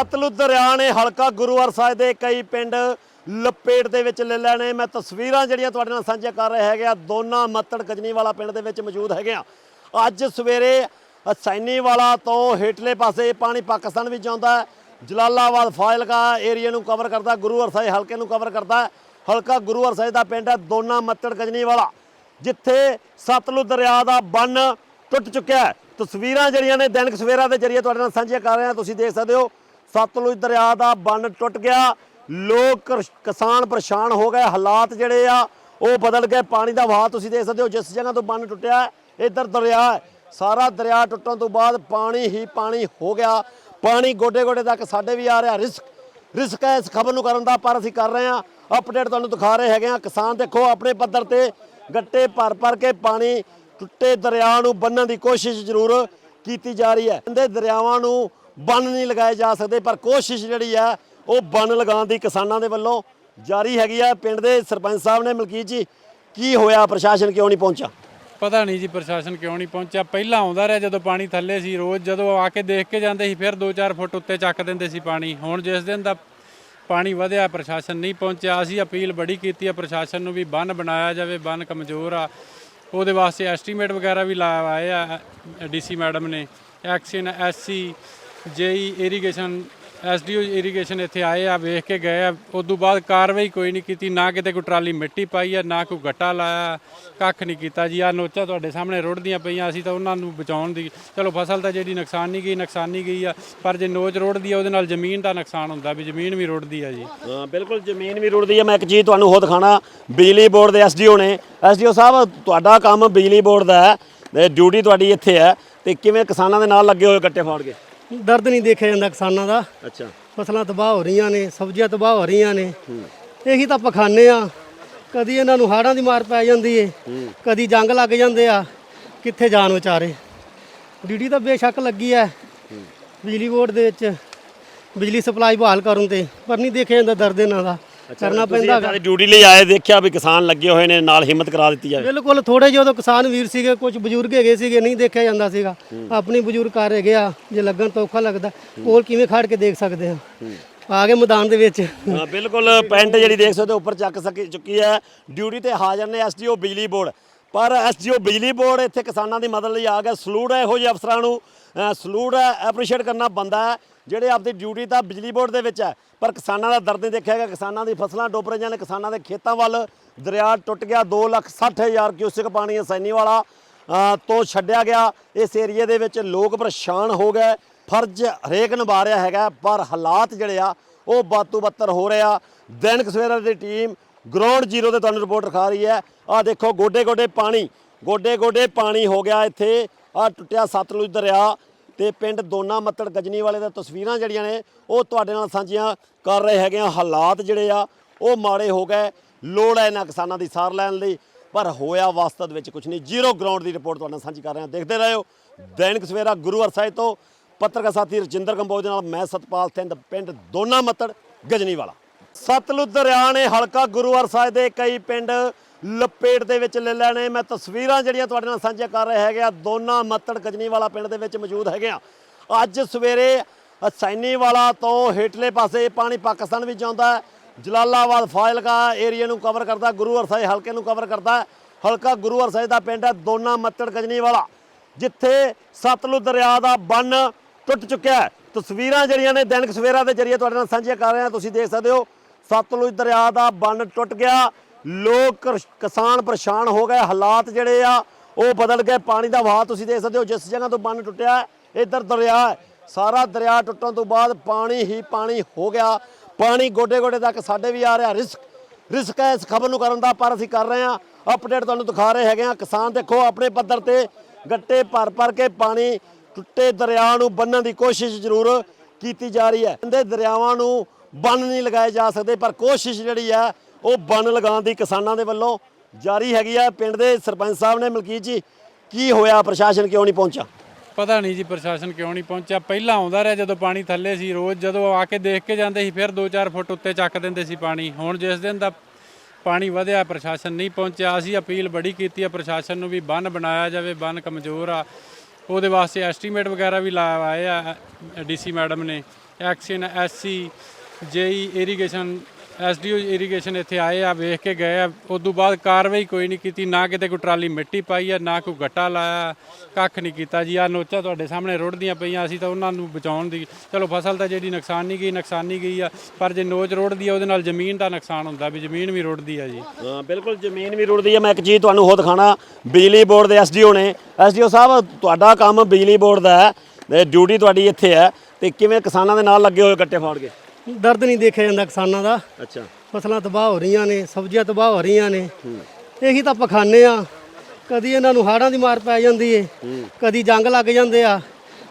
ਸਤਲੁਜ ਦਰਿਆ ਨੇ ਹਲਕਾ ਗੁਰੂਵਾਰ ਸਾਹਿਬ ਦੇ ਕਈ ਪਿੰਡ ਲਪੇਟ ਦੇ ਵਿੱਚ ਲੈ ਲੈਣੇ। ਮੈਂ ਤਸਵੀਰਾਂ ਜਿਹੜੀਆਂ ਤੁਹਾਡੇ ਨਾਲ ਸਾਂਝੀਆਂ ਕਰ ਰਿਹਾ ਹੈਗਾ, ਦੋਨਾ ਮੱਤੜ ਗਜਨੀ ਵਾਲਾ ਪਿੰਡ ਦੇ ਵਿੱਚ ਮੌਜੂਦ ਹੈਗੇ ਆ। ਅੱਜ ਸਵੇਰੇ ਸੈਨੀ ਵਾਲਾ ਤੋਂ ਹੇਠਲੇ ਪਾਸੇ ਪਾਣੀ ਪਾਕਿਸਤਾਨ ਵਿੱਚ ਆਉਂਦਾ ਜਲਾਲਾਬਾਦ ਫਾਜ਼ਿਲਕਾ ਏਰੀਆ ਨੂੰ ਕਵਰ ਕਰਦਾ ਗੁਰੂਵਾਰ ਸਾਹਿਬ ਹਲਕੇ ਨੂੰ ਕਵਰ ਕਰਦਾ ਹਲਕਾ ਗੁਰੂਵਾਰ ਸਾਹਿਬ ਦਾ ਪਿੰਡ ਹੈ, ਦੋਨਾ ਮੱਤੜ ਗਜਨੀ ਵਾਲਾ ਜਿੱਥੇ ਸਤਲੁਜ ਦਰਿਆ ਦਾ ਬੰਨ ਟੁੱਟ ਚੁੱਕਿਆ ਤਸਵੀਰਾਂ ਜਿਹੜੀਆਂ ਨੇ ਦੈਨਿਕ ਸਵੇਰਾ ਦੇ ਜਰੀਏ ਤੁਹਾਡੇ ਨਾਲ ਸਾਂਝੀਆਂ ਕਰ ਰਹੇ ਹਾਂ ਤੁਸੀਂ ਦੇਖ ਸਕਦੇ ਹੋ। ਸਤਲੁਜ ਦਰਿਆ ਦਾ ਬੰਨ ਟੁੱਟ ਗਿਆ। ਲੋਕ ਕਿਸਾਨ ਪਰੇਸ਼ਾਨ ਹੋ ਗਏ। ਹਾਲਾਤ ਜਿਹੜੇ ਆ, ਉਹ ਬਦਲ ਗਏ। ਪਾਣੀ ਦਾ ਵਹਾਅ ਤੁਸੀਂ ਦੇਖ ਸਕਦੇ ਹੋ, ਜਿਸ ਜਗ੍ਹਾ ਤੋਂ ਬੰਨ ਟੁੱਟਿਆ ਇੱਧਰ ਦਰਿਆ ਸਾਰਾ ਦਰਿਆ ਟੁੱਟਣ ਤੋਂ ਬਾਅਦ ਪਾਣੀ ਹੀ ਪਾਣੀ ਹੋ ਗਿਆ। ਪਾਣੀ ਗੋਡੇ ਗੋਡੇ ਤੱਕ ਸਾਡੇ ਵੀ ਆ ਰਿਹਾ। ਰਿਸਕ ਰਿਸਕ ਹੈ ਇਸ ਖਬਰ ਨੂੰ ਕਰਨ ਦਾ, ਪਰ ਅਸੀਂ ਕਰ ਰਹੇ ਹਾਂ। ਅਪਡੇਟ ਤੁਹਾਨੂੰ ਦਿਖਾ ਰਹੇ ਹੈਗੇ ਆ ਕਿਸਾਨ ਦੇਖੋ, ਆਪਣੇ ਪੱਧਰ ਤੇ ਗੱਟੇ ਭਰ ਭਰ ਕੇ ਪਾਣੀ ਟੁੱਟੇ ਦਰਿਆ ਨੂੰ ਬੰਨਣ ਦੀ ਕੋਸ਼ਿਸ਼ ਜ਼ਰੂਰ ਕੀਤੀ ਜਾ ਰਹੀ ਹੈ। ਕਹਿੰਦੇ ਦਰਿਆਵਾਂ ਨੂੰ ਬੰਨ ਨਹੀਂ ਲਗਾਏ ਜਾ ਸਕਦੇ, ਪਰ ਕੋਸ਼ਿਸ਼ ਜਿਹੜੀ ਹੈ ਉਹ ਬੰਨ ਲਗਾਉਣ ਦੀ ਕਿਸਾਨਾਂ ਦੇ ਵੱਲੋਂ ਜਾਰੀ ਹੈਗੀ ਆ। ਪਿੰਡ ਦੇ ਸਰਪੰਚ ਸਾਹਿਬ ਨੇ, ਮਲਕੀਤ ਜੀ, ਕੀ ਹੋਇਆ? ਪ੍ਰਸ਼ਾਸਨ ਕਿਉਂ ਨਹੀਂ ਪਹੁੰਚਾ ਪਤਾ ਨਹੀਂ ਜੀ, ਪ੍ਰਸ਼ਾਸਨ ਕਿਉਂ ਨਹੀਂ ਪਹੁੰਚਿਆ? ਪਹਿਲਾਂ ਆਉਂਦਾ ਰਿਹਾ ਜਦੋਂ ਪਾਣੀ ਥੱਲੇ ਸੀ, ਰੋਜ਼ ਜਦੋਂ ਆ ਕੇ ਦੇਖ ਕੇ ਜਾਂਦੇ ਸੀ, ਫਿਰ 2-4 ਫੁੱਟ ਉੱਤੇ ਚੱਕ ਦਿੰਦੇ ਸੀ ਪਾਣੀ। ਹੁਣ ਜਿਸ ਦਿਨ ਦਾ ਪਾਣੀ ਵਧਿਆ, ਪ੍ਰਸ਼ਾਸਨ ਨਹੀਂ ਪਹੁੰਚਿਆ। ਅਸੀਂ ਅਪੀਲ ਬੜੀ ਕੀਤੀ ਆ, ਪ੍ਰਸ਼ਾਸਨ ਨੂੰ ਵੀ ਬੰਨ ਬਣਾਇਆ ਜਾਵੇ, ਬੰਨ ਕਮਜ਼ੋਰ ਆ। ਉਹਦੇ ਵਾਸਤੇ ਐਸਟੀਮੇਟ ਵਗੈਰਾ ਵੀ ਲਾਏ ਆ, ਡੀਸੀ ਮੈਡਮ ਨੇ, XEN SE JE irrigation SDO irrigation ਇੱਥੇ ਆਏ ਆ, ਵੇਖ ਕੇ ਗਏ ਆ। ਉਦੋਂ ਬਾਅਦ ਕਾਰਵਾਈ ਕੋਈ ਨਹੀਂ ਕੀਤੀ, ਨਾ ਕਿਤੇ ਕੋਈ ਟਰਾਲੀ ਮਿੱਟੀ ਪਾਈ ਆ, ਨਾ ਕੋਈ ਗੱਟਾ ਲਾਇਆ, ਕੱਖ ਨਹੀਂ ਕੀਤਾ ਜੀ। ਆ ਨੋਚਾ ਤੁਹਾਡੇ ਸਾਹਮਣੇ ਰੁੜਦੀਆਂ ਪਈਆਂ, ਅਸੀਂ ਤਾਂ ਉਹਨਾਂ ਨੂੰ ਬਚਾਉਣ ਦੀ ਚਲੋ ਫਸਲ ਤਾਂ ਜਿਹੜੀ ਨੁਕਸਾਨ ਨਹੀਂ ਗਈ, ਨੁਕਸਾਨ ਨਹੀਂ ਗਈ ਆ, ਪਰ ਜੇ ਨੋਚ ਰੁੜਦੀ ਆ, ਉਹਦੇ ਨਾਲ ਜ਼ਮੀਨ ਦਾ ਨੁਕਸਾਨ ਹੁੰਦਾ ਵੀ ਜ਼ਮੀਨ ਵੀ ਰੁੜਦੀ ਆ ਜੀ। ਹਾਂ, ਬਿਲਕੁਲ ਜ਼ਮੀਨ ਵੀ ਰੁੜਦੀ ਹੈ ਮੈਂ ਇੱਕ ਚੀਜ਼ ਤੁਹਾਨੂੰ ਹੋਰ ਦਿਖਾਣਾ ਬਿਜਲੀ ਬੋਰਡ ਦੇ ਐਸਡੀਓ ਨੇ। ਐਸਡੀਓ ਸਾਹਿਬ, ਤੁਹਾਡਾ ਕੰਮ ਬਿਜਲੀ ਬੋਰਡ ਦਾ ਹੈ, ਤੇ ਡਿਊਟੀ ਤੁਹਾਡੀ ਇੱਥੇ ਹੈ, ਤੇ ਕਿਵੇਂ ਕਿਸਾਨਾਂ ਦੇ ਨਾਲ ਲੱਗੇ ਹੋਏ ਗੱਟੇ ਫਾੜ ਕੇ? ਦਰਦ ਨਹੀਂ ਦੇਖਿਆ ਜਾਂਦਾ ਕਿਸਾਨਾਂ ਦਾ। ਅੱਛਾ। ਫਸਲਾਂ ਤਬਾਹ ਹੋ ਰਹੀਆਂ ਨੇ ਸਬਜ਼ੀਆਂ ਤਬਾਹ ਹੋ ਰਹੀਆਂ ਨੇ। ਇਹੀ ਤਾਂ ਪਖਾਨੇ ਆ ਕਦੀ ਇਹਨਾਂ ਨੂੰ ਹਾੜਾਂ ਦੀ ਮਾਰ ਪੈ ਜਾਂਦੀ ਏ। ਕਦੀ ਜੰਗ ਲੱਗ ਜਾਂਦੇ ਆ। ਕਿੱਥੇ ਜਾਣ ਵਿਚਾਰੇ। ਡੀਡੀ ਤਾਂ ਬੇਸ਼ੱਕ ਲੱਗੀ ਐ। ਬਿਜਲੀ ਬੋਰਡ ਦੇ ਵਿੱਚ ਬਿਜਲੀ ਸਪਲਾਈ ਬਹਾਲ ਕਰਨ ਤੇ ਪਰ ਨਹੀਂ ਦੇਖਿਆ ਜਾਂਦਾ ਦਰਦ ਇਹਨਾਂ ਦਾ। ਕਰਨਾ ਪੈਂਦਾ ਹੈਗਾ। ਡਿਊਟੀ ਲਈ ਆਏ ਦੇਖਿਆ ਵੀ ਕਿਸਾਨ ਲੱਗੇ ਹੋਏ ਨੇ ਨਾਲ ਹਿੰਮਤ ਕਰਾ ਦਿੱਤੀ ਜਾਵੇ। ਬਿਲਕੁਲ ਥੋੜੇ ਜਿਹੇ ਉਦੋਂ ਕਿਸਾਨ ਵੀਰ ਸੀਗੇ ਕੁਝ ਬਜ਼ੁਰਗ ਹੈਗੇ ਸੀਗੇ ਨਹੀਂ ਦੇਖਿਆ ਜਾਂਦਾ ਸੀਗਾ। ਆਪਣੀ ਬਜ਼ੁਰਗ ਕਰ ਹੈਗੇ ਆ ਜੇ ਲੱਗਣ ਤਾਂ ਔਖਾ ਲੱਗਦਾ। ਕੋਲ ਕਿਵੇਂ ਖੜ ਕੇ ਦੇਖ ਸਕਦੇ ਆ? ਆ ਗਏ ਮੈਦਾਨ ਦੇ ਵਿੱਚ। ਹਾਂ ਬਿਲਕੁਲ ਪੈਂਟ ਜਿਹੜੀ ਦੇਖ ਸਕਦੇ ਹੋ ਉੱਪਰ ਚੱਕ ਸਕੀ ਚੁੱਕੀ ਹੈ। ਡਿਊਟੀ ਤੇ ਹਾਜ਼ਰ ਨੇ ਐਸਡੀਓ ਬਿਜਲੀ ਬੋਰਡ। ਪਰ ਐਸਡੀਓ ਬਿਜਲੀ ਬੋਰਡ ਇੱਥੇ ਕਿਸਾਨਾਂ ਦੀ ਮਦਦ ਲਈ ਆ ਗਿਆ। ਸਲੂਟ ਹੈ ਇਹੋ ਜਿਹੇ ਅਫਸਰਾਂ ਨੂੰ। ਸਲੂਟ ਹੈ ਐਪਰੀਸ਼ੀਏਟ ਕਰਨਾ ਬੰਦਾ ਹੈ। ਜਿਹੜੇ ਆਪਦੀ ਡਿਊਟੀ ਤਾਂ ਬਿਜਲੀ ਬੋਰਡ ਦੇ ਵਿੱਚ ਹੈ, ਪਰ ਕਿਸਾਨਾਂ ਦਾ ਦਰਦ ਨਹੀਂ ਦੇਖਿਆ ਗਿਆ। ਕਿਸਾਨਾਂ ਦੀ ਫਸਲਾਂ ਡੁੱਬ ਰਹੀਆਂ ਨੇ। ਕਿਸਾਨਾਂ ਦੇ ਖੇਤਾਂ ਵੱਲ ਦਰਿਆ ਟੁੱਟ ਗਿਆ। 2 ਲੱਖ 60 ਹਜ਼ਾਰ ਕਿਊਸਿਕ ਪਾਣੀ ਹਸੈਨੀ ਵਾਲਾ ਤੋਂ ਛੱਡਿਆ ਗਿਆ। ਇਸ ਏਰੀਏ ਦੇ ਵਿੱਚ ਲੋਕ ਪਰੇਸ਼ਾਨ ਹੋ ਗਏ। ਫਰਜ਼ ਹਰੇਕ ਨਿਭਾ ਰਿਹਾ ਹੈਗਾ, ਪਰ ਹਾਲਾਤ ਜਿਹੜੇ ਆ, ਉਹ ਬਾਤੂ ਬੱਤਰ ਹੋ ਰਿਹਾ ਦੈਨਿਕ ਸਵੇਰਾ ਦੀ ਟੀਮ ਗਰਾਊਂਡ ਜ਼ੀਰੋ ਤੇ ਤੁਹਾਨੂੰ ਰਿਪੋਰਟ ਰਖਾ ਰਹੀ ਹੈ। ਆ ਦੇਖੋ ਗੋਡੇ ਗੋਡੇ ਪਾਣੀ ਗੋਡੇ ਗੋਡੇ ਪਾਣੀ ਹੋ ਗਿਆ ਇੱਥੇ। ਆ ਟੁੱਟਿਆ ਸਤਲੁਜ ਦਰਿਆ। ਤੇ ਪਿੰਡ ਦੋਨਾ ਮੱਤੜ ਗਜਨੀ ਵਾਲੇ ਦੀਆਂ ਤਸਵੀਰਾਂ ਜਿਹੜੀਆਂ ਨੇ, ਉਹ ਤੁਹਾਡੇ ਨਾਲ ਸਾਂਝੀਆਂ ਕਰ ਰਹੇ ਹੈਗੇ ਆ। ਹਾਲਾਤ ਜਿਹੜੇ ਆ, ਉਹ ਮਾੜੇ ਹੋ ਗਏ। ਲੋੜ ਹੈ ਇਹਨਾਂ ਕਿਸਾਨਾਂ ਦੀ ਸਾਰ ਲੈਣ ਲਈ, ਪਰ ਹੋਇਆ ਵਾਸਤਵ ਵਿੱਚ ਕੁਝ ਨਹੀਂ। ਜ਼ੀਰੋ ਗਰਾਊਂਡ ਦੀ ਰਿਪੋਰਟ ਤੁਹਾਡੇ ਨਾਲ ਸਾਂਝੀ ਕਰ ਰਹੇ। ਹਾਂ ਦੇਖਦੇ ਰਹੋ। ਦੈਨਿਕ ਸਵੇਰਾ ਗੁਰੂ ਸਾਹਿਬ ਤੋਂ ਪੱਤਰਕਾਰ ਸਾਥੀ ਰਜਿੰਦਰ ਕੰਬੋਜ ਦੇ ਨਾਲ ਮੈਂ ਸਤਪਾਲ ਸਿੰਘ, ਪਿੰਡ ਦੋਨਾ ਮੱਤੜ ਗਜਨੀ ਵਾਲਾ ਸਤਲੁਜ ਦਰਿਆ ਨੇ ਹਲਕਾ ਗੁਰੂਵਾਰ ਸਾਹਿਬ ਦੇ ਕਈ ਪਿੰਡ ਲਪੇਟ ਦੇ ਵਿੱਚ ਲੈ ਲੈਣੇ। ਮੈਂ ਤਸਵੀਰਾਂ ਜਿਹੜੀਆਂ ਤੁਹਾਡੇ ਨਾਲ ਸਾਂਝੀਆਂ ਕਰ ਰਹੇ ਹੈਗੇ ਆ ਦੋਨਾਂ ਮੱਤੜ ਗਜਨੀ ਵਾਲਾ ਪਿੰਡ ਦੇ ਵਿੱਚ ਮੌਜੂਦ ਹੈਗੇ ਆ। ਅੱਜ ਸਵੇਰੇ ਸੈਨੀ ਵਾਲਾ ਤੋਂ ਹੇਠਲੇ ਪਾਸੇ ਪਾਣੀ ਪਾਕਿਸਤਾਨ ਵਿੱਚ ਆਉਂਦਾ ਜਲਾਲਾਬਾਦ ਫਾਜ਼ਿਲਕਾ ਏਰੀਆ ਨੂੰ ਕਵਰ ਕਰਦਾ ਗੁਰੂਵਾਰ ਸਾਹਿਬ ਹਲਕੇ ਨੂੰ ਕਵਰ ਕਰਦਾ ਹਲਕਾ ਗੁਰੂਵਾਰ ਸਾਹਿਬ ਦਾ ਪਿੰਡ ਹੈ, ਦੋਨਾ ਮੱਤੜ ਗਜਨੀ ਵਾਲਾ, ਜਿੱਥੇ ਸਤਲੁਜ ਦਰਿਆ ਦਾ ਬੰਨ ਟੁੱਟ ਚੁੱਕਿਆ ਹੈ। ਤਸਵੀਰਾਂ ਜਿਹੜੀਆਂ ਨੇ ਦੈਨਿਕ ਸਵੇਰਾ ਦੇ ਜਰੀਏ ਤੁਹਾਡੇ ਨਾਲ ਸਾਂਝੀਆਂ ਕਰ ਰਹੇ ਹਾਂ ਤੁਸੀਂ ਦੇਖ ਸਕਦੇ ਹੋ, ਸਤਲੁਜ ਦਰਿਆ ਦਾ ਬੰਨ ਟੁੱਟ ਗਿਆ। ਲੋਕ ਕਿਸਾਨ ਪਰੇਸ਼ਾਨ ਹੋ ਗਏ। ਹਾਲਾਤ ਜਿਹੜੇ ਆ, ਉਹ ਬਦਲ ਗਏ। ਪਾਣੀ ਦਾ ਵਹਾਅ ਤੁਸੀਂ ਦੇਖ ਸਕਦੇ ਹੋ, ਜਿਸ ਜਗ੍ਹਾ ਤੋਂ ਬੰਨ ਟੁੱਟਿਆ, ਇੱਧਰ ਦਰਿਆ ਹੈ। ਸਾਰਾ ਦਰਿਆ ਟੁੱਟਣ ਤੋਂ ਬਾਅਦ ਪਾਣੀ ਹੀ ਪਾਣੀ ਹੋ ਗਿਆ। ਪਾਣੀ ਗੋਡੇ ਗੋਡੇ ਤੱਕ ਸਾਡੇ ਵੀ ਆ ਰਿਹਾ। ਰਿਸਕ ਰਿਸਕ ਹੈ ਇਸ ਖਬਰ ਨੂੰ ਕਰਨ ਦਾ, ਪਰ ਅਸੀਂ ਕਰ ਰਹੇ ਹਾਂ। ਅਪਡੇਟ ਤੁਹਾਨੂੰ ਦਿਖਾ ਰਹੇ ਹੈਗੇ ਆ ਕਿਸਾਨ ਦੇਖੋ, ਆਪਣੇ ਪੱਧਰ ਤੇ ਗੱਟੇ ਭਰ ਭਰ ਕੇ ਪਾਣੀ ਟੁੱਟੇ ਦਰਿਆ ਨੂੰ ਬੰਨਣ ਦੀ ਕੋਸ਼ਿਸ਼ ਜ਼ਰੂਰ ਕੀਤੀ ਜਾ ਰਹੀ ਹੈ। ਕਹਿੰਦੇ ਦਰਿਆਵਾਂ ਨੂੰ ਬੰਨ ਨਹੀਂ ਲਗਾਏ ਜਾ ਸਕਦੇ, ਪਰ ਕੋਸ਼ਿਸ਼ ਜਿਹੜੀ ਹੈ ਉਹ ਬੰਨ ਲਗਾਉਣ ਦੀ ਕਿਸਾਨਾਂ ਦੇ ਵੱਲੋਂ ਜਾਰੀ ਹੈਗੀ ਆ। ਪਿੰਡ ਦੇ ਸਰਪੰਚ ਸਾਹਿਬ ਨੇ ਮਲਕੀਤ ਜੀ, ਕੀ ਹੋਇਆ? ਪ੍ਰਸ਼ਾਸਨ ਕਿਉਂ ਨਹੀਂ ਪਹੁੰਚਾ ਪਤਾ ਨਹੀਂ ਜੀ ਪ੍ਰਸ਼ਾਸਨ ਕਿਉਂ ਨਹੀਂ ਪਹੁੰਚਿਆ। ਪਹਿਲਾਂ ਆਉਂਦਾ ਰਿਹਾ ਜਦੋਂ ਪਾਣੀ ਥੱਲੇ ਸੀ ਰੋਜ਼। ਜਦੋਂ ਆ ਕੇ ਦੇਖ ਕੇ ਜਾਂਦੇ ਸੀ, ਫਿਰ 2-4 ਫੁੱਟ ਉੱਤੇ ਚੱਕ ਦਿੰਦੇ ਸੀ ਪਾਣੀ। ਹੁਣ ਜਿਸ ਦਿਨ ਦਾ ਪਾਣੀ ਵਧਿਆ, ਪ੍ਰਸ਼ਾਸਨ ਨਹੀਂ ਪਹੁੰਚਿਆ। ਅਸੀਂ ਅਪੀਲ ਬੜੀ ਕੀਤੀ ਆ ਪ੍ਰਸ਼ਾਸਨ ਨੂੰ ਵੀ ਬੰਨ ਬਣਾਇਆ ਜਾਵੇ, ਬੰਨ ਕਮਜ਼ੋਰ ਆ। ਉਹਦੇ ਵਾਸਤੇ ਐਸਟੀਮੇਟ ਵਗੈਰਾ ਵੀ ਲਾਏ ਆ ਡੀਸੀ ਮੈਡਮ ਨੇ। XEN SC, JE, irrigation SDO irrigation ਇੱਥੇ ਆਏ ਆ, ਵੇਖ ਕੇ ਗਏ ਆ। ਉਦੋਂ ਬਾਅਦ ਕਾਰਵਾਈ ਕੋਈ ਨਹੀਂ ਕੀਤੀ, ਨਾ ਕਿਤੇ ਕੋਈ ਟਰਾਲੀ ਮਿੱਟੀ ਪਾਈ ਆ, ਨਾ ਕੋਈ ਗੱਟਾ ਲਾਇਆ, ਕੱਖ ਨਹੀਂ ਕੀਤਾ ਜੀ। ਆ ਨੋਚਾ ਤੁਹਾਡੇ ਸਾਹਮਣੇ ਰੁੜਦੀਆਂ ਪਈਆਂ, ਅਸੀਂ ਤਾਂ ਉਹਨਾਂ ਨੂੰ ਬਚਾਉਣ ਦੀ ਚਲੋ ਫਸਲ ਤਾਂ ਜਿਹੜੀ ਨੁਕਸਾਨੀ ਗਈ ਨੁਕਸਾਨੀ ਗਈ ਆ, ਪਰ ਜੇ ਨੋਚ ਰੁੜਦੀ ਆ, ਉਹਦੇ ਨਾਲ ਜ਼ਮੀਨ ਦਾ ਨੁਕਸਾਨ ਹੁੰਦਾ ਵੀ ਜ਼ਮੀਨ ਵੀ ਰੁੜਦੀ ਆ ਜੀ। ਹਾਂ, ਬਿਲਕੁਲ ਜ਼ਮੀਨ ਵੀ ਰੁੜਦੀ ਆ। ਮੈਂ ਇੱਕ ਚੀਜ਼ ਤੁਹਾਨੂੰ ਹੋ ਦਿਖਾਣਾ ਬਿਜਲੀ ਬੋਰਡ ਦੇ ਐਸਡੀਓ ਨੇ। ਐਸਡੀਓ ਸਾਹਿਬ, ਤੁਹਾਡਾ ਕੰਮ ਬਿਜਲੀ ਬੋਰਡ ਦਾ ਹੈ ਡਿਊਟੀ ਤੁਹਾਡੀ ਇੱਥੇ ਹੈ, ਤੇ ਕਿਵੇਂ ਕਿਸਾਨਾਂ ਦੇ ਨਾਲ ਲੱਗੇ ਹੋਏ ਕੱਟੇ ਫਾੜ ਕੇ? ਦਰਦ ਨਹੀਂ ਦੇਖਿਆ ਜਾਂਦਾ ਕਿਸਾਨਾਂ ਦਾ। ਅੱਛਾ। ਫਸਲਾਂ ਤਬਾਹ ਹੋ ਰਹੀਆਂ ਨੇ ਸਬਜ਼ੀਆਂ ਤਬਾਹ ਹੋ ਰਹੀਆਂ ਨੇ। ਇਹੀ ਤਾਂ ਪਖਾਨੇ ਆ ਕਦੀ ਇਹਨਾਂ ਨੂੰ ਹਾੜਾਂ ਦੀ ਮਾਰ ਪੈ ਜਾਂਦੀ ਏ ਕਦੀ ਜੰਗ ਲੱਗ ਜਾਂਦੇ ਆ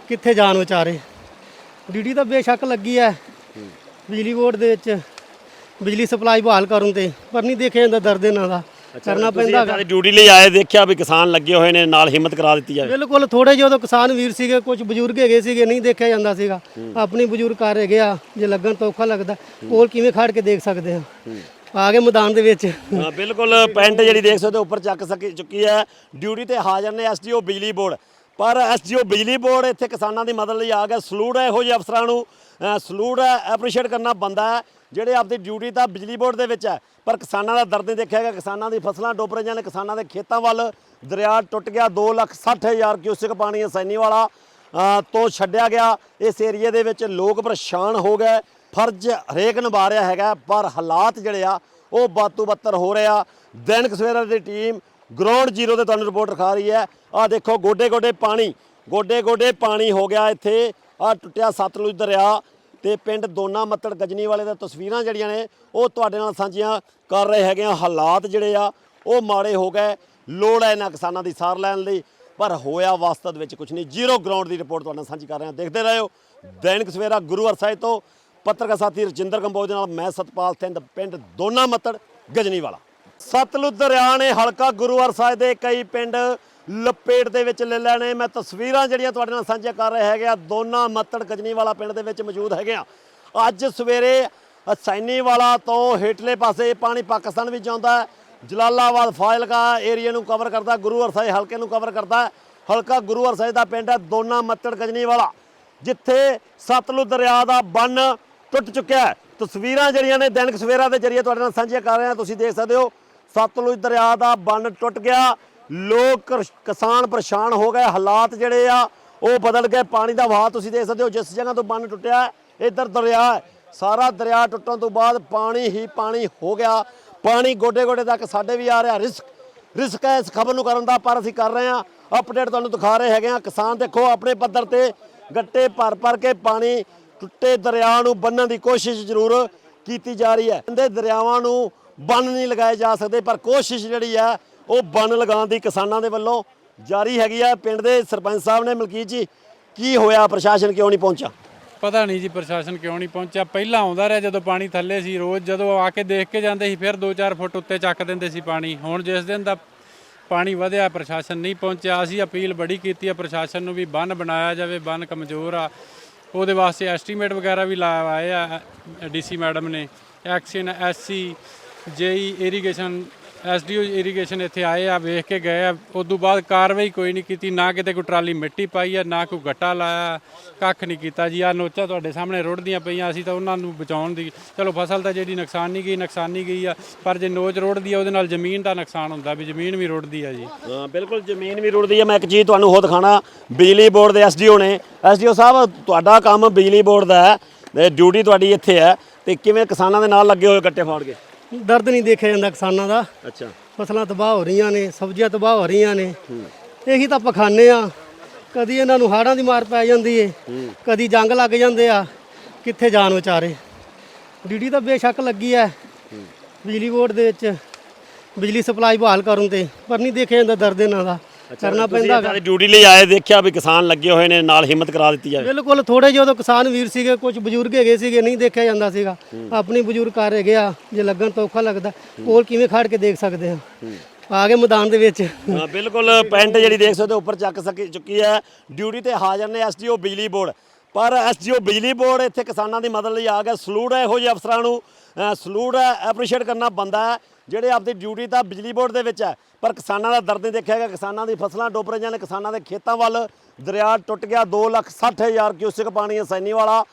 ਕਿੱਥੇ ਜਾਣ ਵਿਚਾਰੇ। ਡਿਊਟੀ ਤਾਂ ਬੇਸ਼ੱਕ ਲੱਗੀ ਐ ਬਿਜਲੀ ਬੋਰਡ ਦੇ ਵਿੱਚ ਬਿਜਲੀ ਸਪਲਾਈ ਬਹਾਲ ਕਰਨ ਤੇ ਪਰ ਨਹੀਂ ਦੇਖਿਆ ਜਾਂਦਾ ਦਰਦ ਇਹਨਾਂ ਦਾ। ਕਰਨਾ ਪੈਂਦਾ ਹੈਗਾ। ਡਿਊਟੀ ਲਈ ਆਏ ਦੇਖਿਆ ਵੀ ਕਿਸਾਨ ਲੱਗੇ ਹੋਏ ਨੇ ਨਾਲ ਹਿੰਮਤ ਕਰਾ ਦਿੱਤੀ ਜਾਵੇ। ਬਿਲਕੁਲ ਥੋੜੇ ਜਿਹੇ ਉਦੋਂ ਕਿਸਾਨ ਵੀਰ ਸੀਗੇ ਕੁਝ ਬਜ਼ੁਰਗ ਹੈਗੇ ਸੀਗੇ ਨਹੀਂ ਦੇਖਿਆ ਜਾਂਦਾ ਸੀਗਾ। ਆਪਣੀ ਬਜ਼ੁਰਗ ਘਰ ਹੈਗੇ ਆ ਜੇ ਲੱਗਣ ਤਾਂ ਔਖਾ ਲੱਗਦਾ। ਕੋਲ ਕਿਵੇਂ ਖੜ ਕੇ ਦੇਖ ਸਕਦੇ ਆ? ਆ ਗਏ ਮੈਦਾਨ ਦੇ ਵਿੱਚ। ਹਾਂ ਬਿਲਕੁਲ ਪੈਂਟ ਜਿਹੜੀ ਦੇਖ ਸਕਦੇ ਹੋ ਉੱਪਰ ਚੱਕ ਸਕੀ ਚੁੱਕੀ ਹੈ। ਡਿਊਟੀ ਤੇ ਹਾਜ਼ਰ ਨੇ ਐਸਡੀਓ ਬਿਜਲੀ ਬੋਰਡ। ਪਰ ਐਸਡੀਓ ਬਿਜਲੀ ਬੋਰਡ ਇੱਥੇ ਕਿਸਾਨਾਂ ਦੀ ਮਦਦ ਲਈ ਆ ਗਿਆ। ਸਲੂਟ ਹੈ ਇਹੋ ਜਿਹੇ ਅਫਸਰਾਂ ਨੂੰ। ਸਲੂਟ ਹੈ ਐਪਰੀਸ਼ੀਏਟ ਕਰਨਾ ਬੰਦਾ ਹੈ। ਜਿਹੜੇ ਆਪਦੀ ਡਿਊਟੀ ਤਾਂ ਬਿਜਲੀ ਬੋਰਡ ਦੇ ਵਿੱਚ ਹੈ, ਪਰ ਕਿਸਾਨਾਂ ਦਾ ਦਰਦ ਨਹੀਂ ਦੇਖਿਆ ਗਿਆ। ਕਿਸਾਨਾਂ ਦੀ ਫਸਲਾਂ ਡੁੱਬ ਰਹੀਆਂ ਨੇ। ਕਿਸਾਨਾਂ ਦੇ ਖੇਤਾਂ ਵੱਲ ਦਰਿਆ ਟੁੱਟ ਗਿਆ। 260000 ਕਿਊਸਿਕ ਪਾਣੀ ਸੈਨੀ ਵਾਲਾ ਤੋਂ ਛੱਡਿਆ ਗਿਆ। ਇਸ ਏਰੀਏ ਦੇ ਵਿੱਚ ਲੋਕ ਪਰੇਸ਼ਾਨ ਹੋ ਗਏ। ਫਰਜ਼ ਹਰੇਕ ਨਿਭਾ ਰਿਹਾ ਹੈਗਾ, ਪਰ ਹਾਲਾਤ ਜਿਹੜੇ ਆ, ਉਹ ਬਾਤੂ ਬੱਤਰ ਹੋ ਰਿਹਾ ਦੈਨਿਕ ਸਵੇਰਾ ਦੀ ਟੀਮ ਗਰਾਊਂਡ ਜ਼ੀਰੋ ਤੇ ਤੁਹਾਨੂੰ ਰਿਪੋਰਟ ਦਿਖਾ ਰਹੀ ਹੈ। ਆ ਦੇਖੋ ਗੋਡੇ ਗੋਡੇ ਪਾਣੀ ਗੋਡੇ ਗੋਡੇ ਪਾਣੀ ਹੋ ਗਿਆ ਇੱਥੇ। ਆ ਟੁੱਟਿਆ ਸਤਲੁਜ ਦਰਿਆ। ਤੇ ਪਿੰਡ ਦੋਨਾ ਮੱਤੜ ਗਜਨੀ ਵਾਲੇ ਦਾ ਤਸਵੀਰਾਂ ਜਿਹੜੀਆਂ ਨੇ, ਉਹ ਤੁਹਾਡੇ ਨਾਲ ਸਾਂਝੀਆਂ ਕਰ ਰਹੇ ਹੈਗੇ ਆ। ਹਾਲਾਤ ਜਿਹੜੇ ਆ, ਉਹ ਮਾੜੇ ਹੋ ਗਏ। ਲੋੜ ਹੈ ਇਹਨਾਂ ਕਿਸਾਨਾਂ ਦੀ ਸਾਰ ਲੈਣ ਲਈ ਪਰ ਹੋਇਆ ਵਾਸਤਵ ਵਿੱਚ ਕੁਝ ਨਹੀਂ। ਜ਼ੀਰੋ ਗਰਾਊਂਡ ਦੀ ਰਿਪੋਰਟ ਤੁਹਾਡੇ ਨਾਲ ਸਾਂਝੀ ਕਰ ਰਹੇ ਹਾਂ। ਦੇਖਦੇ ਰਹੋ। ਦੈਨਿਕ ਸਵੇਰਾ ਗੁਰੂ ਸਾਹਿਬ ਤੋਂ ਪੱਤਰਕਾਰ ਸਾਥੀ ਰਜਿੰਦਰ ਕੰਬੋਜ ਦੇ ਨਾਲ ਮੈਂ ਸਤਪਾਲ ਸਿੰਘ, ਪਿੰਡ ਦੋਨਾ ਮੱਤੜ ਗਜਨੀ ਵਾਲਾ ਸਤਲੁਜ ਦਰਿਆ ਨੇ ਹਲਕਾ ਗੁਰੂਵਾਰ ਸਾਹਿਬ ਦੇ ਕਈ ਪਿੰਡ ਲਪੇਟ ਦੇ ਵਿੱਚ ਲੈ ਲੈਣੇ। ਮੈਂ ਤਸਵੀਰਾਂ ਜਿਹੜੀਆਂ ਤੁਹਾਡੇ ਨਾਲ ਸਾਂਝੀਆਂ ਕਰ ਰਹੇ ਹੈਗੇ ਆ ਦੋਨਾਂ ਮੱਤੜ ਗਜਨੀ ਵਾਲਾ ਪਿੰਡ ਦੇ ਵਿੱਚ ਮੌਜੂਦ ਹੈਗੇ ਆ। ਅੱਜ ਸਵੇਰੇ ਸੈਨੀ ਵਾਲਾ ਤੋਂ ਹੇਠਲੇ ਪਾਸੇ ਪਾਣੀ ਪਾਕਿਸਤਾਨ ਵਿੱਚ ਆਉਂਦਾ ਹੈ। ਜਲਾਲਾਬਾਦ ਫਾਜ਼ਿਲਕਾ ਏਰੀਆ ਨੂੰ ਕਵਰ ਕਰਦਾ, ਗੁਰੂ ਸਾਹਿਬ ਹਲਕੇ ਨੂੰ ਕਵਰ ਕਰਦਾ ਹਲਕਾ ਗੁਰੂ ਸਾਹਿਬ ਦਾ ਪਿੰਡ ਹੈ, ਦੋਨਾ ਮੱਤੜ ਗਜਨੀ ਵਾਲਾ। ਜਿੱਥੇ ਸਤਲੁਜ ਦਰਿਆ ਦਾ ਬੰਨ ਟੁੱਟ ਚੁੱਕਿਆ ਹੈ। ਤਸਵੀਰਾਂ ਜਿਹੜੀਆਂ ਨੇ ਦੈਨਿਕ ਸਵੇਰਾ ਦੇ ਜਰੀਏ ਤੁਹਾਡੇ ਨਾਲ ਸਾਂਝੀਆਂ ਕਰ ਰਹੇ ਹਾਂ ਤੁਸੀਂ ਦੇਖ ਸਕਦੇ ਹੋ। ਸਤਲੁਜ ਦਰਿਆ ਦਾ ਬੰਨ ਟੁੱਟ ਗਿਆ। ਲੋਕ ਕਿਸਾਨ ਪਰੇਸ਼ਾਨ ਹੋ ਗਏ, ਹਾਲਾਤ ਜਿਹੜੇ ਆ, ਉਹ ਬਦਲ ਗਏ। ਪਾਣੀ ਦਾ ਵਹਾਅ ਤੁਸੀਂ ਦੇਖ ਸਕਦੇ ਹੋ, ਜਿਸ ਜਗ੍ਹਾ ਤੋਂ ਬੰਨ ਟੁੱਟਿਆ ਇੱਧਰ ਦਰਿਆ ਹੈ। ਸਾਰਾ ਦਰਿਆ ਟੁੱਟਣ ਤੋਂ ਬਾਅਦ ਪਾਣੀ ਹੀ ਪਾਣੀ ਹੋ ਗਿਆ। ਪਾਣੀ ਗੋਡੇ ਗੋਡੇ ਤੱਕ ਸਾਡੇ ਵੀ ਆ ਰਿਹਾ। ਰਿਸਕ ਰਿਸਕ ਹੈ ਇਸ ਖਬਰ ਨੂੰ ਕਰਨ ਦਾ, ਪਰ ਅਸੀਂ ਕਰ ਰਹੇ ਹਾਂ। ਅਪਡੇਟ ਤੁਹਾਨੂੰ ਦਿਖਾ ਰਹੇ ਹੈਗੇ ਆ ਕਿਸਾਨ ਦੇਖੋ, ਆਪਣੇ ਪੱਧਰ ਤੇ ਗੱਟੇ ਭਰ ਭਰ ਕੇ ਪਾਣੀ ਟੁੱਟੇ ਦਰਿਆ ਨੂੰ ਬੰਨਣ ਦੀ ਕੋਸ਼ਿਸ਼ ਜ਼ਰੂਰ ਕੀਤੀ ਜਾ ਰਹੀ ਹੈ। ਕਹਿੰਦੇ ਦਰਿਆਵਾਂ ਨੂੰ ਬੰਨ ਨਹੀਂ ਲਗਾਏ ਜਾ ਸਕਦੇ, ਪਰ ਕੋਸ਼ਿਸ਼ ਜਿਹੜੀ ਹੈ ਉਹ ਬੰਨ ਲਗਾਉਣ ਦੀ ਕਿਸਾਨਾਂ ਦੇ ਵੱਲੋਂ ਜਾਰੀ ਹੈਗੀ ਆ। ਪਿੰਡ ਦੇ ਸਰਪੰਚ ਸਾਹਿਬ ਨੇ ਮਲਕੀਤ ਜੀ, ਕੀ ਹੋਇਆ? ਪ੍ਰਸ਼ਾਸਨ ਕਿਉਂ ਨਹੀਂ ਪਹੁੰਚਾ ਪਤਾ ਨਹੀਂ ਜੀ ਪ੍ਰਸ਼ਾਸਨ ਕਿਉਂ ਨਹੀਂ ਪਹੁੰਚਿਆ। ਪਹਿਲਾਂ ਆਉਂਦਾ ਰਿਹਾ ਜਦੋਂ ਪਾਣੀ ਥੱਲੇ ਸੀ ਰੋਜ਼, ਜਦੋਂ ਆ ਕੇ ਦੇਖ ਕੇ ਜਾਂਦੇ ਸੀ ਫਿਰ 2-4 ਫੁੱਟ ਉੱਤੇ ਚੱਕ ਦਿੰਦੇ ਸੀ ਪਾਣੀ। ਹੁਣ ਜਿਸ ਦਿਨ ਦਾ ਪਾਣੀ ਵਧਿਆ, ਪ੍ਰਸ਼ਾਸਨ ਨਹੀਂ ਪਹੁੰਚਿਆ। ਅਸੀਂ ਅਪੀਲ ਬੜੀ ਕੀਤੀ ਆ ਪ੍ਰਸ਼ਾਸਨ ਨੂੰ ਵੀ ਬੰਨ ਬਣਾਇਆ ਜਾਵੇ, ਬੰਨ ਕਮਜ਼ੋਰ ਆ। ਉਹਦੇ ਵਾਸਤੇ ਐਸਟੀਮੇਟ ਵਗੈਰਾ ਵੀ ਲਾਏ ਆ ਡੀਸੀ ਮੈਡਮ ਨੇ। XEN SC, JE, irrigation SDO irrigation ਇੱਥੇ ਆਏ ਆ, ਵੇਖ ਕੇ ਗਏ ਆ। ਉਦੋਂ ਬਾਅਦ ਕਾਰਵਾਈ ਕੋਈ ਨਹੀਂ ਕੀਤੀ, ਨਾ ਕਿਤੇ ਕੋਈ ਟਰਾਲੀ ਮਿੱਟੀ ਪਾਈ ਆ, ਨਾ ਕੋਈ ਗੱਟਾ ਲਾਇਆ, ਕੱਖ ਨਹੀਂ ਕੀਤਾ ਜੀ। ਆ ਨੋਚਾ ਤੁਹਾਡੇ ਸਾਹਮਣੇ ਰੁੜਦੀਆਂ ਪਈਆਂ, ਅਸੀਂ ਤਾਂ ਉਹਨਾਂ ਨੂੰ ਬਚਾਉਣ ਦੀ ਚਲੋ ਫਸਲ ਤਾਂ ਜਿਹੜੀ ਨੁਕਸਾਨੀ ਗਈ ਨੁਕਸਾਨੀ ਗਈ ਆ, ਪਰ ਜੇ ਨੋਚ ਰੁੜਦੀ ਆ, ਉਹਦੇ ਨਾਲ ਜ਼ਮੀਨ ਦਾ ਨੁਕਸਾਨ ਹੁੰਦਾ ਵੀ ਜ਼ਮੀਨ ਵੀ ਰੁੜਦੀ ਆ ਜੀ। ਹਾਂ, ਬਿਲਕੁਲ ਜ਼ਮੀਨ ਵੀ ਰੁੜਦੀ ਹੈ ਮੈਂ ਇੱਕ ਚੀਜ਼ ਤੁਹਾਨੂੰ ਹੋਰ ਦਿਖਾਣਾ ਬਿਜਲੀ ਬੋਰਡ ਦੇ ਐਸਡੀਓ ਨੇ। ਐਸਡੀਓ ਸਾਹਿਬ, ਤੁਹਾਡਾ ਕੰਮ ਬਿਜਲੀ ਬੋਰਡ ਦਾ ਹੈ ਡਿਊਟੀ ਤੁਹਾਡੀ ਇੱਥੇ ਹੈ, ਤੇ ਕਿਵੇਂ ਕਿਸਾਨਾਂ ਦੇ ਨਾਲ ਲੱਗੇ ਹੋਏ ਗੱਟੇ ਫਾੜ ਕੇ ਦਰਦ ਨਹੀਂ ਦੇਖਿਆ ਜਾਂਦਾ ਕਿਸਾਨਾਂ ਦਾ। ਅੱਛਾ। ਫਸਲਾਂ ਤਬਾਹ ਹੋ ਰਹੀਆਂ ਨੇ ਸਬਜ਼ੀਆਂ ਤਬਾਹ ਹੋ ਰਹੀਆਂ ਨੇ। ਇਹੀ ਤਾਂ ਪਖਾਨੇ ਆ ਕਦੀ ਇਹਨਾਂ ਨੂੰ ਹਾੜਾਂ ਦੀ ਮਾਰ ਪੈ ਜਾਂਦੀ ਏ। ਕਦੀ ਜੰਗ ਲੱਗ ਜਾਂਦੇ ਆ। ਕਿੱਥੇ ਜਾਣ ਵਿਚਾਰੇ। ਡਿਊਟੀ ਤਾਂ ਬੇਸ਼ੱਕ ਲੱਗੀ ਐ। ਬਿਜਲੀ ਬੋਰਡ ਦੇ ਵਿੱਚ ਬਿਜਲੀ ਸਪਲਾਈ ਬਹਾਲ ਕਰਨ ਤੇ ਪਰ ਨਹੀਂ ਦੇਖਿਆ ਜਾਂਦਾ ਦਰਦ ਇਹਨਾਂ ਦਾ। ਕਰਨਾ ਪੈਂਦਾ ਹੈਗਾ। ਡਿਊਟੀ ਲਈ ਆਏ ਦੇਖਿਆ ਵੀ ਕਿਸਾਨ ਲੱਗੇ ਹੋਏ ਨੇ ਨਾਲ ਹਿੰਮਤ ਕਰਾ ਦਿੱਤੀ ਜਾਵੇ। ਬਿਲਕੁਲ ਥੋੜੇ ਜਿਹੇ ਉਦੋਂ ਕਿਸਾਨ ਵੀਰ ਸੀਗੇ ਕੁਝ ਬਜ਼ੁਰਗ ਹੈਗੇ ਸੀਗੇ ਨਹੀਂ ਦੇਖਿਆ ਜਾਂਦਾ ਸੀਗਾ। ਆਪਣੀ ਬਜ਼ੁਰਗ ਘਰ ਹੈਗੇ ਆ ਜੇ ਲੱਗਣ ਤਾਂ ਔਖਾ ਲੱਗਦਾ। ਕੋਲ ਕਿਵੇਂ ਖੜ ਕੇ ਦੇਖ ਸਕਦੇ ਆ? ਆ ਗਏ ਮੈਦਾਨ ਦੇ ਵਿੱਚ। ਹਾਂ ਬਿਲਕੁਲ ਪੈਂਟ ਜਿਹੜੀ ਦੇਖ ਸਕਦੇ ਹੋ ਉੱਪਰ ਚੱਕ ਸਕੀ ਚੁੱਕੀ ਹੈ। ਡਿਊਟੀ ਤੇ ਹਾਜ਼ਰ ਨੇ ਐਸਡੀਓ ਬਿਜਲੀ ਬੋਰਡ। ਪਰ ਐਸਡੀਓ ਬਿਜਲੀ ਬੋਰਡ ਇੱਥੇ ਕਿਸਾਨਾਂ ਦੀ ਮਦਦ ਲਈ ਆ ਗਿਆ। ਸਲੂਟ ਹੈ ਇਹੋ ਜਿਹੇ ਅਫਸਰਾਂ ਨੂੰ। ਸਲੂਟ ਹੈ ਐਪਰੀਸ਼ੀਏਟ ਕਰਨਾ ਬੰਦਾ ਹੈ। ਜਿਹੜੇ ਆਪਦੀ ਡਿਊਟੀ ਤਾਂ ਬਿਜਲੀ ਬੋਰਡ ਦੇ ਵਿੱਚ ਹੈ, ਪਰ ਕਿਸਾਨਾਂ ਦਾ ਦਰਦ ਨਹੀਂ ਦੇਖਿਆ ਗਿਆ। ਕਿਸਾਨਾਂ ਦੀ ਫਸਲਾਂ ਡੁੱਬ ਰਹੀਆਂ ਨੇ, ਕਿਸਾਨਾਂ ਦੇ ਖੇਤਾਂ ਵੱਲ ਦਰਿਆ ਟੁੱਟ ਗਿਆ। 260000 ਕਿਊਸਿਕ ਪਾਣੀ ਸੈਨੀ ਵਾਲਾ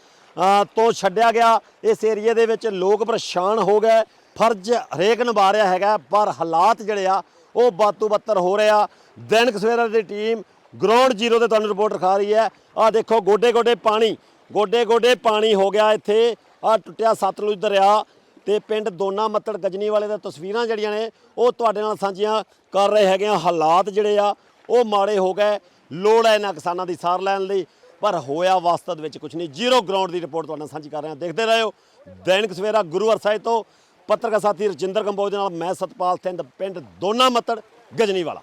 ਤੋਂ ਛੱਡਿਆ ਗਿਆ। ਇਸ ਏਰੀਏ ਦੇ ਵਿੱਚ ਲੋਕ ਪਰੇਸ਼ਾਨ ਹੋ ਗਏ। ਫਰਜ਼ ਹਰੇਕ ਨਿਭਾ ਰਿਹਾ ਹੈਗਾ, ਪਰ ਹਾਲਾਤ ਜਿਹੜੇ ਆ, ਉਹ ਬਾਤੂ ਬੱਤਰ ਹੋ ਰਿਹਾ ਦੈਨਿਕ ਸਵੇਰਾ ਦੀ ਟੀਮ ਗਰਾਊਂਡ ਜ਼ੀਰੋ ਤੇ ਤੁਹਾਨੂੰ ਰਿਪੋਰਟ ਦਿਖਾ ਰਹੀ ਹੈ। ਆ ਦੇਖੋ ਗੋਡੇ ਗੋਡੇ ਪਾਣੀ ਗੋਡੇ ਗੋਡੇ ਪਾਣੀ ਹੋ ਗਿਆ ਇੱਥੇ। ਆ ਟੁੱਟਿਆ ਸਤਲੁਜ ਦਰਿਆ। ਤੇ ਪਿੰਡ ਦੋਨਾ ਮੱਤੜ ਗਜਨੀ ਵਾਲੇ ਦੀਆਂ ਤਸਵੀਰਾਂ ਜਿਹੜੀਆਂ ਨੇ, ਉਹ ਤੁਹਾਡੇ ਨਾਲ ਸਾਂਝੀਆਂ ਕਰ ਰਹੇ ਹੈਗੇ ਆ ਹਾਲਾਤ ਜਿਹੜੇ ਆ, ਉਹ ਮਾੜੇ ਹੋ ਗਏ। ਲੋੜ ਹੈ ਇਹਨਾਂ ਕਿਸਾਨਾਂ ਦੀ ਸਾਰ ਲੈਣ ਲਈ ਪਰ ਹੋਇਆ ਵਾਸਤਵ ਵਿੱਚ ਕੁਝ ਨਹੀਂ। ਜ਼ੀਰੋ ਗਰਾਊਂਡ ਦੀ ਰਿਪੋਰਟ ਤੁਹਾਡੇ ਨਾਲ ਸਾਂਝੀ ਕਰ ਰਹੇ ਹਾਂ। ਦੇਖਦੇ ਰਹੋ। ਦੈਨਿਕ ਸਵੇਰਾ ਗੁਰੂ ਸਾਹਿਬ ਤੋਂ ਪੱਤਰਕਾਰ ਸਾਥੀ ਰਜਿੰਦਰ ਕੰਬੋਜ ਦੇ ਨਾਲ ਮੈਂ ਸਤਪਾਲ ਸਿੰਘ, ਪਿੰਡ ਦੋਨਾ ਮੱਤੜ ਗਜਨੀ ਵਾਲਾ।